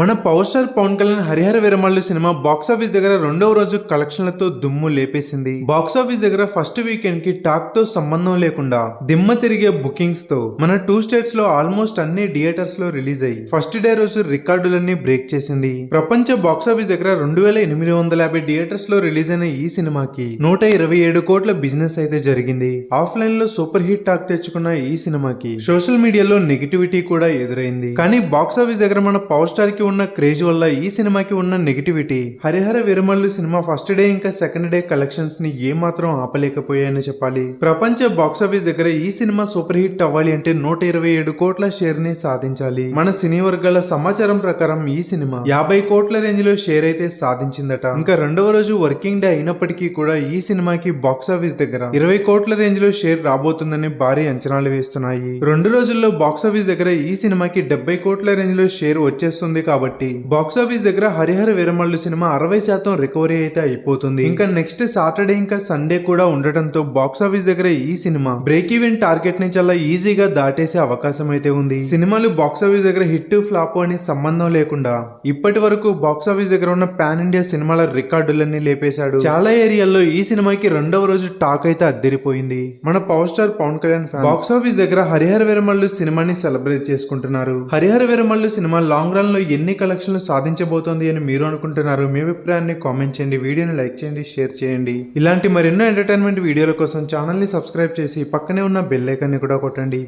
మన power star Pawan Kalyan Harihara Veeramallu cinema box office దగ్గర రెండవ రోజు కలెక్షన్లతో దుమ్ము లేపేసింది. బాక్స్ ఆఫీస్ దగ్గర ఫస్ట్ వీకెండ్కి టాక్తో సంబంధం లేకుండా దిమ్మ తిరిగే బుకింగ్స్తో మన టూ స్టేట్స్లో ఆల్మోస్ట్ అన్ని థియేటర్స్లో రిలీజ్ అయ్యి ఫస్ట్ డే రోజు రికార్డులన్నీ బ్రేక్ చేసింది. ప్రపంచ బాక్స్ ఆఫీస్ దగ్గర రెండు వేల ఎనిమిది వందల యాభై థియేటర్స్లో రిలీజ్ అయిన ఈ సినిమాకి నూట ఇరవై ఏడు కోట్ల బిజినెస్ అయితే జరిగింది. ఆఫ్లైన్లో సూపర్ హిట్ టాక్ తెచ్చుకున్న ఈ సినిమాకి సోషల్ మీడియాలో నెగిటివిటీ కూడా ఎదురైంది. కానీ బాక్స్ ఆఫీస్ దగ్గర మన పవర్ స్టార్కి ఉన్న క్రేజ్ వల్ల ఈ సినిమాకి ఉన్న negativity Harihara Veeramallu cinema first day ఇంకా సెకండ్ డే కలెక్షన్స్ని ఏ మాత్రం ఆపలేకపోయాయని చెప్పాలి. ప్రపంచ బాక్స్ ఆఫీస్ దగ్గర ఈ సినిమా సూపర్ హిట్ అవ్వాలి అంటే నూట ఇరవై ఏడు కోట్ల షేర్ని సాధించాలి. మన సినీ వర్గాల సమాచారం ప్రకారం ఈ సినిమా యాభై కోట్ల రేంజ్లో షేర్ అయితే సాధించిందట. ఇంకా రెండవ రోజు వర్కింగ్ డే అయినప్పటికీ కూడా ఈ సినిమాకి బాక్స్ ఆఫీస్ దగ్గర ఇరవై కోట్ల రేంజ్లో షేర్ రాబోతుందని భారీ అంచనాలు వేస్తున్నాయి. రెండు రోజుల్లో బాక్స్ ఆఫీస్ దగ్గర ఈ సినిమాకి డెబ్బై కోట్ల రేంజ్లో షేర్ వచ్చేస్తుంది కాబట్టి బాక్స్ ఆఫీస్ దగ్గర హరిహర వీరమల్లు సినిమా అరవై శాతం రికవరీ అయితే అయిపోతుంది. ఇంకా నెక్స్ట్ సాటర్డే ఇంకా సండే కూడా ఉండటంతో బాక్స్ ఆఫీస్ దగ్గర ఈ సినిమా బ్రేక్ ఈవెన్ టార్గెట్ని చాలా ఈజీగా దాటేసే అవకాశం అయితే ఉంది. సినిమాలు బాక్స్ ఆఫీస్ దగ్గర హిట్ ఫ్లాప్ అని సంబంధం లేకుండా ఇప్పటి వరకు బాక్స్ ఆఫీస్ దగ్గర ఉన్న పాన్ ఇండియా సినిమాల రికార్డులన్నీ లేపేశాడు. చాలా ఏరియాల్లో ఈ సినిమాకి రెండవ రోజు టాక్ అయితే అద్దరిపోయింది. మన power star Pawan Kalyan box office దగ్గర హరిహర వీరమల్లు సినిమాని సెలబ్రేట్ చేసుకుంటున్నారు. హరిహర వీరమల్లు సినిమా లాంగ్ రన్లో ఎన్ని కలెక్షన్లు సాధించబోతోంది అని మీరు అనుకుంటున్నారు మీ అభిప్రాయాన్ని కామెంట్ చేయండి వీడియోని లైక్ చేయండి షేర్ చేయండి. ఇలాంటి మరెన్నో ఎంటర్టైన్మెంట్ వీడియోల కోసం ఛానల్ని సబ్స్క్రైబ్ చేసి పక్కనే ఉన్న బెల్ ఐకాన్ని కూడా కొట్టండి.